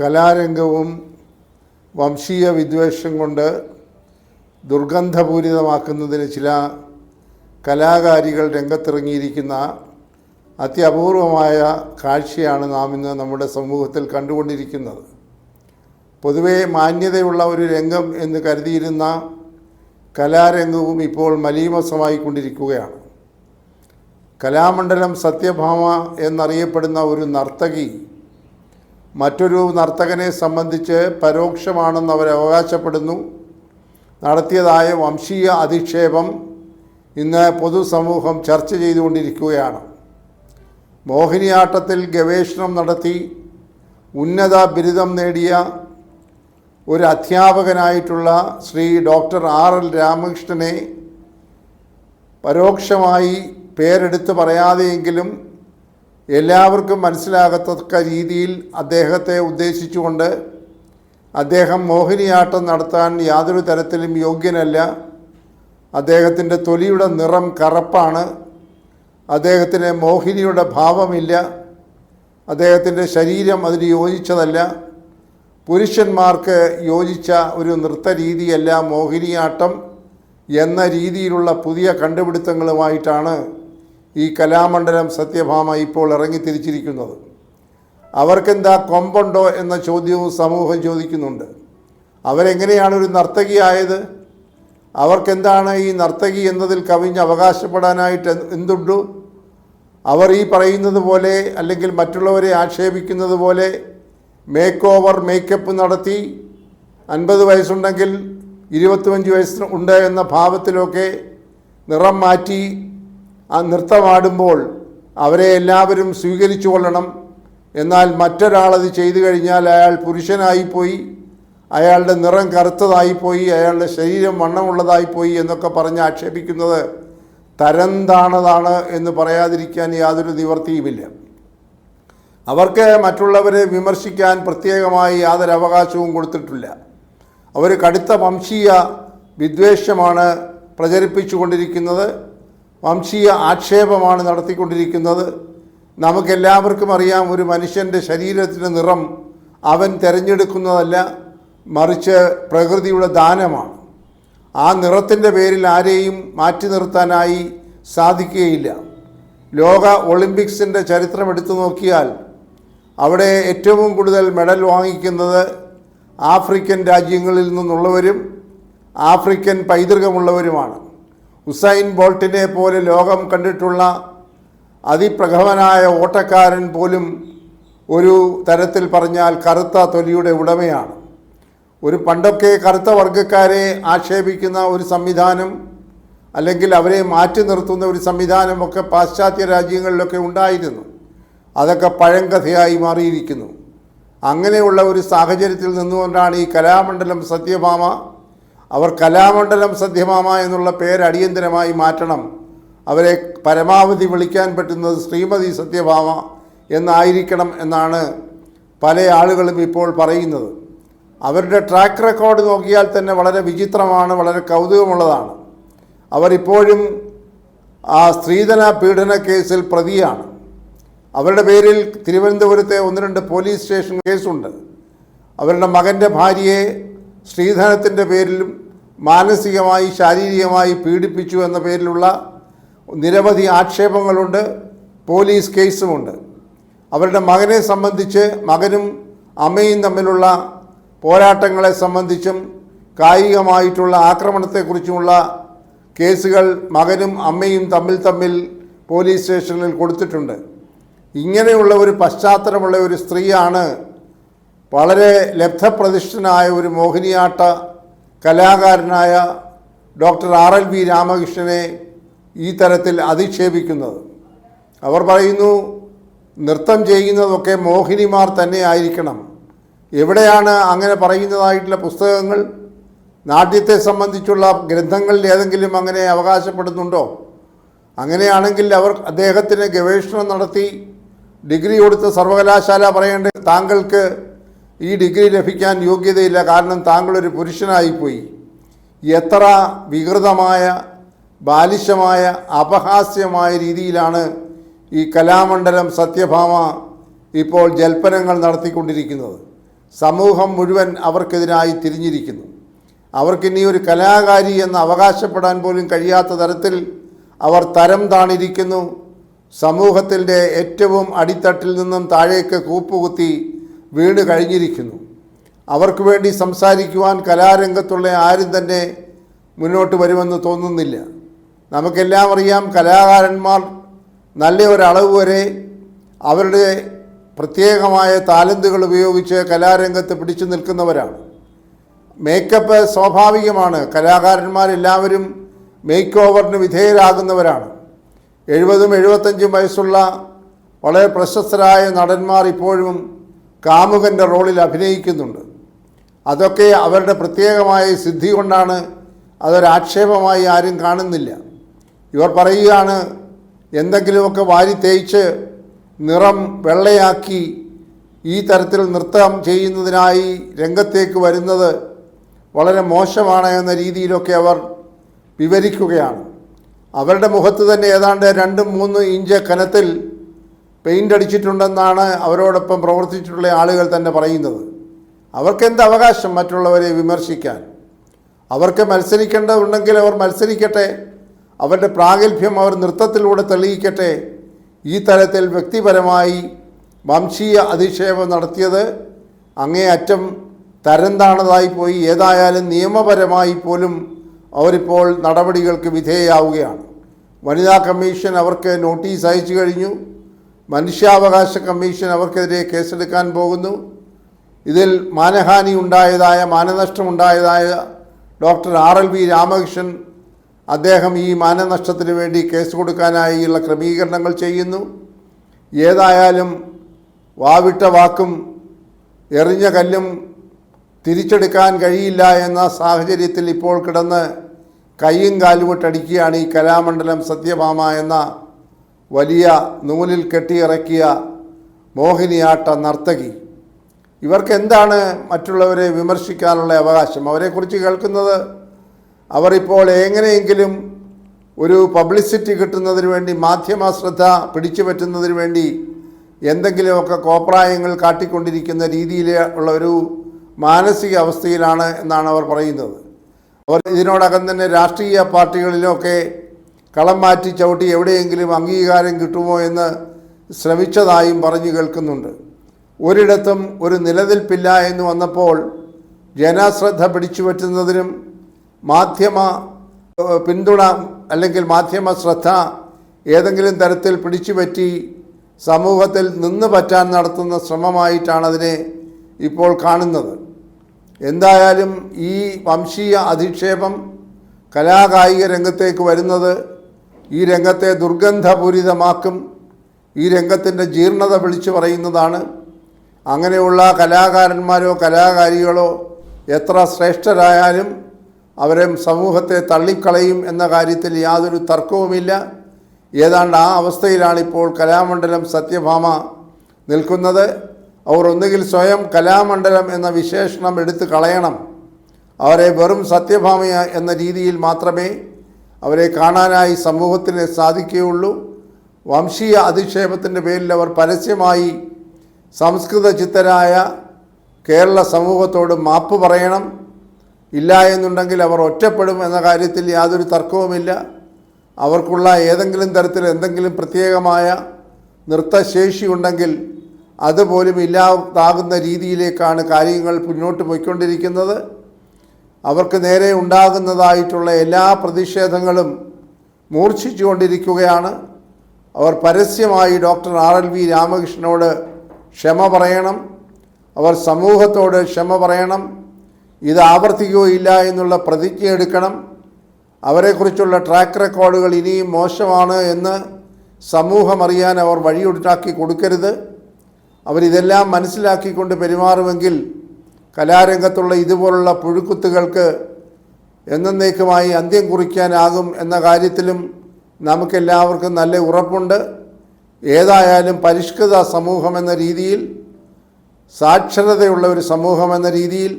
കലാരംഗവും വംശീയ വിദ്വേഷം കൊണ്ട് ദുർഗന്ധപൂരിതമാക്കുന്നതിന് ചില കലാകാരികൾ രംഗത്തിറങ്ങിയിരിക്കുന്ന അത്യപൂർവമായ കാഴ്ചയാണ് നാം ഇന്ന് നമ്മുടെ സമൂഹത്തിൽ കണ്ടുകൊണ്ടിരിക്കുന്നത്. പൊതുവേ മാന്യതയുള്ള ഒരു രംഗം എന്ന് കരുതിയിരുന്ന കലാരംഗവും ഇപ്പോൾ മലീമസമായിക്കൊണ്ടിരിക്കുകയാണ്. കലാമണ്ഡലം സത്യഭാമ എന്നറിയപ്പെടുന്ന ഒരു നർത്തകി മറ്റൊരു നർത്തകനെ സംബന്ധിച്ച് പരോക്ഷമാണെന്ന് അവർ അവകാശപ്പെടുന്നു. നടത്തിയതായ വംശീയ അധിക്ഷേപം ഇന്ന് പൊതുസമൂഹം ചർച്ച ചെയ്തുകൊണ്ടിരിക്കുകയാണ്. മോഹിനിയാട്ടത്തിൽ ഗവേഷണം നടത്തി ഉന്നത ബിരുദം നേടിയ ഒരു അധ്യാപകനായിട്ടുള്ള ശ്രീ ഡോക്ടർ ആർ എൽ രാമകൃഷ്ണനെ പരോക്ഷമായി പേരെടുത്ത് പറയാതെയെങ്കിലും എല്ലാവർക്കും മനസ്സിലാകത്തക്ക രീതിയിൽ അദ്ദേഹത്തെ ഉദ്ദേശിച്ചുകൊണ്ട് അദ്ദേഹം മോഹിനിയാട്ടം നടത്താൻ യാതൊരു തരത്തിലും യോഗ്യനല്ല. അദ്ദേഹത്തിന്റെ തൊലിയുടെ നിറം കറുപ്പാണ്. അദ്ദേഹത്തിന് മോഹിനിയുടെ ഭാവമില്ല. അദ്ദേഹത്തിന്റെ ശരീരം അതിന് യോജിച്ചതല്ല. പുരുഷന്മാർക്ക് യോജിച്ച ഒരു നൃത്തരീതിയല്ല മോഹിനിയാട്ടം എന്ന രീതിയിലുള്ള പുതിയ കണ്ടുപിടുത്തങ്ങളുമായിട്ടാണ് ഈ കലാമണ്ഡലം സത്യഭാമ ഇപ്പോൾ ഇറങ്ങി ഇറങ്ങിത്തിരിച്ചിരിക്കുന്നത്. അവർക്കെന്താ കൊമ്പുണ്ടോ എന്ന ചോദ്യവും സമൂഹം ചോദിക്കുന്നുണ്ട്. അവരെങ്ങനെയാണ് ഒരു നർത്തകിയായത്? അവർക്കെന്താണ് ഈ നർത്തകി എന്നതിൽ കവിഞ്ഞ് അവകാശപ്പെടാനായിട്ട് എന്തുണ്ടു? അവർ ഈ പറയുന്നത് പോലെ അല്ലെങ്കിൽ മറ്റുള്ളവരെ ആക്ഷേപിക്കുന്നത് പോലെ മേക്ക് ഓവർ മേക്കപ്പ് നടത്തി അൻപത് വയസ്സുണ്ടെങ്കിൽ ഇരുപത്തിയഞ്ച് വയസ്സ് ഉണ്ട് എന്ന ഭാവത്തിലൊക്കെ നിറം മാറ്റി ആ നൃത്തമാടുമ്പോൾ അവരെ എല്ലാവരും സ്വീകരിച്ചു കൊള്ളണം. എന്നാൽ മറ്റൊരാളത് ചെയ്തു കഴിഞ്ഞാൽ അയാൾ പുരുഷനായിപ്പോയി അയാളുടെ നിറം കറുത്തതായിപ്പോയി അയാളുടെ ശരീരം വണ്ണമുള്ളതായിപ്പോയി എന്നൊക്കെ പറഞ്ഞ് ആക്ഷേപിക്കുന്നത് തരം താണതാണ് എന്ന് പറയാതിരിക്കാൻ യാതൊരു നിവർത്തിയുമില്ല. അവർക്ക് മറ്റുള്ളവരെ വിമർശിക്കാൻ പ്രത്യേകമായി യാതൊരു അവകാശവും കൊടുത്തിട്ടില്ല. അവർ കടുത്ത വംശീയ വിദ്വേഷമാണ് പ്രചരിപ്പിച്ചുകൊണ്ടിരിക്കുന്നത്. വംശീയ ആക്ഷേപമാണ് നടത്തിക്കൊണ്ടിരിക്കുന്നത്. നമുക്കെല്ലാവർക്കും അറിയാം ഒരു മനുഷ്യന്റെ ശരീരത്തിന്റെ നിറം അവൻ തിരഞ്ഞെടുക്കുന്നതല്ല മറിച്ച് പ്രകൃതിയുടെ ദാനമാണ്. ആ നിറത്തിന്റെ പേരിൽ ആരെയും മാറ്റി നിർത്താനായി സാധിക്കുകയില്ല. ലോക ഒളിമ്പിക്സിന്റെ ചരിത്രം എടുത്തു നോക്കിയാൽ അവിടെ ഏറ്റവും കൂടുതൽ മെഡൽ വാങ്ങിക്കുന്നത് ആഫ്രിക്കൻ രാജ്യങ്ങളിൽ നിന്നുള്ളവരും ആഫ്രിക്കൻ പൈതൃകമുള്ളവരുമാണ്. ഉസൈൻ ബോൾട്ടിനെ പോലെ ലോകം കണ്ടിട്ടുള്ള അതിപ്രഗമനായ ഓട്ടക്കാരൻ പോലും ഒരു തരത്തിൽ പറഞ്ഞാൽ കറുത്ത തൊലിയുടെ ഉടമയാണ്. ഒരു പണ്ടൊക്കെ കറുത്ത വർഗക്കാരെ ആക്ഷേപിക്കുന്ന ഒരു സംവിധാനം അല്ലെങ്കിൽ അവരെ മാറ്റി നിർത്തുന്ന ഒരു സംവിധാനമൊക്കെ പാശ്ചാത്യ രാജ്യങ്ങളിലൊക്കെ ഉണ്ടായിരുന്നു. അതൊക്കെ പഴങ്കഥയായി മാറിയിരിക്കുന്നു. അങ്ങനെയുള്ള ഒരു സാഹചര്യത്തിൽ നിന്നുകൊണ്ടാണ് ഈ കലാമണ്ഡലം സത്യഭാമ അവർ കലാമണ്ഡലം സത്യമാമ എന്നുള്ള പേര് അടിയന്തരമായി മാറ്റണം. അവരെ പരമാവധി വിളിക്കാൻ പറ്റുന്നത് ശ്രീമതി സത്യഭാമ എന്നായിരിക്കണം എന്നാണ് പല ആളുകളും ഇപ്പോൾ പറയുന്നത്. അവരുടെ ട്രാക്ക് റെക്കോർഡ് നോക്കിയാൽ തന്നെ വളരെ വിചിത്രമാണ് വളരെ കൗതുകമുള്ളതാണ്. അവരിപ്പോഴും ആ സ്ത്രീധന പീഡന കേസിൽ പ്രതിയാണ്. അവരുടെ പേരിൽ തിരുവനന്തപുരത്തെ ഒന്ന് രണ്ട് പോലീസ് സ്റ്റേഷൻ കേസുണ്ട്. അവരുടെ മകന്റെ ഭാര്യയെ സ്ത്രീധനത്തിന്റെ പേരിലും മാനസികമായി ശാരീരികമായി പീഡിപ്പിച്ചു എന്ന പേരിലുള്ള നിരവധി ആക്ഷേപങ്ങളുണ്ട് പോലീസ് കേസുമുണ്ട്. അവരുടെ മകനെ സംബന്ധിച്ച് മകനും അമ്മയും തമ്മിലുള്ള പോരാട്ടങ്ങളെ സംബന്ധിച്ചും കായികമായിട്ടുള്ള ആക്രമണത്തെക്കുറിച്ചുമുള്ള കേസുകൾ മകനും അമ്മയും തമ്മിൽ തമ്മിൽ പോലീസ് സ്റ്റേഷനിൽ കൊടുത്തിട്ടുണ്ട്. ഇങ്ങനെയുള്ള ഒരു പശ്ചാത്തലമുള്ള ഒരു സ്ത്രീയാണ് വളരെ ലബ്ധപ്രതിഷ്ഠനായ ഒരു മോഹിനിയാട്ട കലാകാരനായ ഡോക്ടർ ആർ എൽ വി രാമകൃഷ്ണനെ ഈ തരത്തിൽ അധിക്ഷേപിക്കുന്നത്. അവർ പറയുന്നു നൃത്തം ചെയ്യുന്നതൊക്കെ മോഹിനിമാർ തന്നെ ആയിരിക്കണം. എവിടെയാണ് അങ്ങനെ പറയുന്നതായിട്ടുള്ള പുസ്തകങ്ങൾ? നാട്യത്തെ സംബന്ധിച്ചുള്ള ഗ്രന്ഥങ്ങളിൽ ഏതെങ്കിലും അങ്ങനെ അവകാശപ്പെടുന്നുണ്ടോ? അങ്ങനെയാണെങ്കിൽ അവർ അദ്ദേഹത്തിന് ഗവേഷണം നടത്തി ഡിഗ്രി കൊടുത്ത് സർവകലാശാല പറയേണ്ട താങ്കൾക്ക് ഈ ഡിഗ്രി ലഭിക്കാൻ യോഗ്യതയില്ല. കാരണം താങ്കളൊരു പുരുഷനായിപ്പോയി. എത്ര വികൃതമായ ബാലിശമായ അപഹാസ്യമായ രീതിയിലാണ് ഈ കലാമണ്ഡലം സത്യഭാമ ഇപ്പോൾ ജൽപ്പനങ്ങൾ നടത്തിക്കൊണ്ടിരിക്കുന്നത്. സമൂഹം മുഴുവൻ അവർക്കെതിരായി തിരിഞ്ഞിരിക്കുന്നു. അവർക്കിനി ഒരു കലാകാരി എന്ന് അവകാശപ്പെടാൻ പോലും കഴിയാത്ത തരത്തിൽ അവർ തരം താണിരിക്കുന്നു. സമൂഹത്തിന്റെ ഏറ്റവും അടിത്തട്ടിൽ നിന്നും താഴേക്ക് കൂപ്പുകുത്തി വീണ് കഴിഞ്ഞിരിക്കുന്നു. അവർക്ക് വേണ്ടി സംസാരിക്കുവാൻ കലാരംഗത്തുള്ള ആരും തന്നെ മുന്നോട്ട് വരുമെന്ന് തോന്നുന്നില്ല. നമുക്കെല്ലാം അറിയാം കലാകാരന്മാർ നല്ല ഒരളവ് വരെ അവരുടെ പ്രത്യേകമായ താലന്തുകൾ ഉപയോഗിച്ച് കലാരംഗത്ത് പിടിച്ചു നിൽക്കുന്നവരാണ്. മേക്കപ്പ് സ്വാഭാവികമാണ്. കലാകാരന്മാരെല്ലാവരും മേക്ക് ഓവറിന് വിധേയരാകുന്നവരാണ്. എഴുപതും എഴുപത്തഞ്ചും വയസ്സുള്ള വളരെ പ്രശസ്തരായ നടന്മാർ ഇപ്പോഴും കാമുകന്റെ റോളിൽ അഭിനയിക്കുന്നുണ്ട്. അതൊക്കെ അവരുടെ പ്രത്യേകമായ സിദ്ധി കൊണ്ടാണ് അതൊരാക്ഷേപമായി ആരും കാണുന്നില്ല. ഇവർ പറയുകയാണ് എന്തെങ്കിലുമൊക്കെ വാരി തേച്ച് നിറം വെള്ളയാക്കി ഈ തരത്തിൽ നൃത്തം ചെയ്യുന്നതിനായി രംഗത്തേക്ക് വരുന്നത് വളരെ മോശമാണ് എന്ന രീതിയിലൊക്കെ അവർ വിവരിക്കുകയാണ്. അവരുടെ മുഖത്ത് തന്നെ ഏതാണ്ട് രണ്ടും മൂന്ന് ഇഞ്ച് കനത്തിൽ പെയിന്റ് അടിച്ചിട്ടുണ്ടെന്നാണ് അവരോടൊപ്പം പ്രവർത്തിച്ചിട്ടുള്ള ആളുകൾ തന്നെ പറയുന്നത്. അവർക്കെന്ത് അവകാശം മറ്റുള്ളവരെ വിമർശിക്കാൻ? അവർക്ക് മത്സരിക്കേണ്ടതുണ്ടെങ്കിൽ അവർ മത്സരിക്കട്ടെ. അവരുടെ പ്രാഗൽഭ്യം അവർ നൃത്തത്തിലൂടെ തെളിയിക്കട്ടെ. ഈ തലത്തിൽ വ്യക്തിപരമായി വംശീയ അധിക്ഷേപം നടത്തിയത് അങ്ങേയറ്റം തരം താണതായി പോയി. ഏതായാലും നിയമപരമായി പോലും അവരിപ്പോൾ നടപടികൾക്ക് വിധേയയാവുകയാണ്. വനിതാ കമ്മീഷൻ അവർക്ക് നോട്ടീസ് അയച്ചു കഴിഞ്ഞു. മനുഷ്യാവകാശ കമ്മീഷൻ അവർക്കെതിരെ കേസെടുക്കാൻ പോകുന്നു. ഇതിൽ മാനഹാനി ഉണ്ടായതായ മാനനഷ്ടമുണ്ടായതായ doctor R L V Ramakrishnan അദ്ദേഹം ഈ മാനനഷ്ടത്തിന് വേണ്ടി കേസ് കൊടുക്കാനായുള്ള ക്രമീകരണങ്ങൾ ചെയ്യുന്നു. ഏതായാലും വാവിട്ട വാക്കും എറിഞ്ഞ കല്ലും തിരിച്ചെടുക്കാൻ കഴിയില്ല എന്ന സാഹചര്യത്തിൽ ഇപ്പോൾ കിടന്ന് കൈയും കാലുമിട്ടടിക്കുകയാണ് ഈ കലാമണ്ഡലം സത്യഭാമ എന്ന വലിയ നൂലിൽ കെട്ടിയിറക്കിയ മോഹിനിയാട്ട നർത്തകി. ഇവർക്ക് എന്താണ് മറ്റുള്ളവരെ വിമർശിക്കാനുള്ള അവകാശം? അവരെക്കുറിച്ച് കേൾക്കുന്നത് അവരിപ്പോൾ എങ്ങനെയെങ്കിലും ഒരു പബ്ലിസിറ്റി കിട്ടുന്നതിന് വേണ്ടി മാധ്യമ ശ്രദ്ധ പിടിച്ചു പറ്റുന്നതിന് വേണ്ടി എന്തെങ്കിലുമൊക്കെ കോപ്രായങ്ങൾ കാട്ടിക്കൊണ്ടിരിക്കുന്ന രീതിയിൽ ഉള്ള ഒരു മാനസിക അവസ്ഥയിലാണ് എന്നാണ് അവർ പറയുന്നത്. അവർ ഇതിനോടകം തന്നെ രാഷ്ട്രീയ പാർട്ടികളിലൊക്കെ കളം മാറ്റി ചവിട്ടി എവിടെയെങ്കിലും അംഗീകാരം കിട്ടുമോ എന്ന് ശ്രമിച്ചതായും പറഞ്ഞു കേൾക്കുന്നുണ്ട്. ഒരിടത്തും ഒരു നിലനിൽപ്പില്ല എന്ന് വന്നപ്പോൾ ജനശ്രദ്ധ പിടിച്ചു പറ്റുന്നതിനും മാധ്യമ പിന്തുണ അല്ലെങ്കിൽ മാധ്യമ ശ്രദ്ധ ഏതെങ്കിലും തരത്തിൽ പിടിച്ചു പറ്റി സമൂഹത്തിൽ നിന്ന് പറ്റാൻ നടത്തുന്ന ശ്രമമായിട്ടാണ് അതിനെ ഇപ്പോൾ കാണുന്നത്. എന്തായാലും ഈ വംശീയ അധിക്ഷേപം കലാകായിക രംഗത്തേക്ക് വരുന്നത് ഈ രംഗത്തെ ദുർഗന്ധപൂരിതമാക്കും ഈ രംഗത്തിന്റെ ജീർണത വിളിച്ചു പറയുന്നതാണ്. അങ്ങനെയുള്ള കലാകാരന്മാരോ കലാകാരികളോ എത്ര ശ്രേഷ്ഠരായാലും അവരെ സമൂഹത്തെ തള്ളിക്കളയും എന്ന കാര്യത്തിൽ യാതൊരു തർക്കവുമില്ല. ഏതാണ്ട് ആ അവസ്ഥയിലാണിപ്പോൾ കലാമണ്ഡലം സത്യഭാമ നിൽക്കുന്നത്. അവർ ഒന്നുകിൽ സ്വയം കലാമണ്ഡലം എന്ന വിശേഷണം എടുത്തു കളയണം. അവരെ വെറും സത്യഭാമ എന്ന രീതിയിൽ മാത്രമേ അവരെ കാണാനായി സമൂഹത്തിന് സാധിക്കുകയുള്ളൂ. വംശീയ അധിക്ഷേപത്തിന്റെ പേരിൽ അവർ പരസ്യമായി സംസ്കൃത ചിത്തരായ കേരള സമൂഹത്തോട് മാപ്പ് പറയണം. ഇല്ല എന്നുണ്ടെങ്കിൽ അവർ ഒറ്റപ്പെടും എന്ന കാര്യത്തിൽ യാതൊരു തർക്കവുമില്ല. അവർക്കുള്ള ഏതെങ്കിലും തരത്തിൽ എന്തെങ്കിലും പ്രത്യേകമായ നൃത്തശേഷി ഉണ്ടെങ്കിൽ അതുപോലും ഇല്ലാതാകുന്ന രീതിയിലേക്കാണ് കാര്യങ്ങൾ മുന്നോട്ട് പോയിക്കൊണ്ടിരിക്കുന്നത്. അവർക്ക് നേരെ ഉണ്ടാകുന്നതായിട്ടുള്ള എല്ലാ പ്രതിഷേധങ്ങളും മൂർച്ഛിച്ചുകൊണ്ടിരിക്കുകയാണ്. അവർ പരസ്യമായി ഡോക്ടർ ആർ എൽ വി രാമകൃഷ്ണനോട് ക്ഷമ പറയണം. അവർ സമൂഹത്തോട് ക്ഷമ പറയണം. ഇത് ആവർത്തിക്കുകയില്ല എന്നുള്ള പ്രതിജ്ഞ എടുക്കണം. അവരെക്കുറിച്ചുള്ള ട്രാക്ക് റെക്കോർഡുകൾ ഇനിയും മോശമാണ് എന്ന് സമൂഹം അറിയാൻ അവർ വഴിയുണ്ടാക്കി കൊടുക്കരുത്. അവരിതെല്ലാം മനസ്സിലാക്കിക്കൊണ്ട് പെരുമാറുമെങ്കിൽ കലാരംഗത്തുള്ള ഇതുപോലുള്ള പുഴുക്കുത്തുകൾക്ക് എന്നേക്കുമായി അന്ത്യം കുറിക്കാനാകും എന്ന കാര്യത്തിലും നമുക്കെല്ലാവർക്കും നല്ല ഉറപ്പുണ്ട്. ഏതായാലും പരിഷ്കൃത സമൂഹം എന്ന രീതിയിൽ സാക്ഷരതയുള്ള ഒരു സമൂഹം എന്ന രീതിയിൽ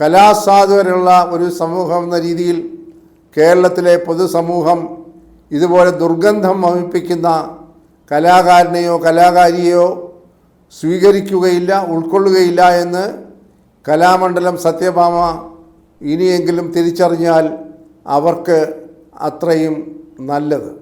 കലാസാധുവരുള്ള ഒരു സമൂഹം എന്ന രീതിയിൽ കേരളത്തിലെ പൊതുസമൂഹം ഇതുപോലെ ദുർഗന്ധം വമിപ്പിക്കുന്ന കലാകാരനെയോ കലാകാരിയെയോ സ്വീകരിക്കുകയില്ല ഉൾക്കൊള്ളുകയില്ല എന്ന് കലാമണ്ഡലം സത്യഭാമ ഇനിയെങ്കിലും തിരിച്ചറിഞ്ഞാൽ അവർക്ക് അത്രയും നല്ലത്.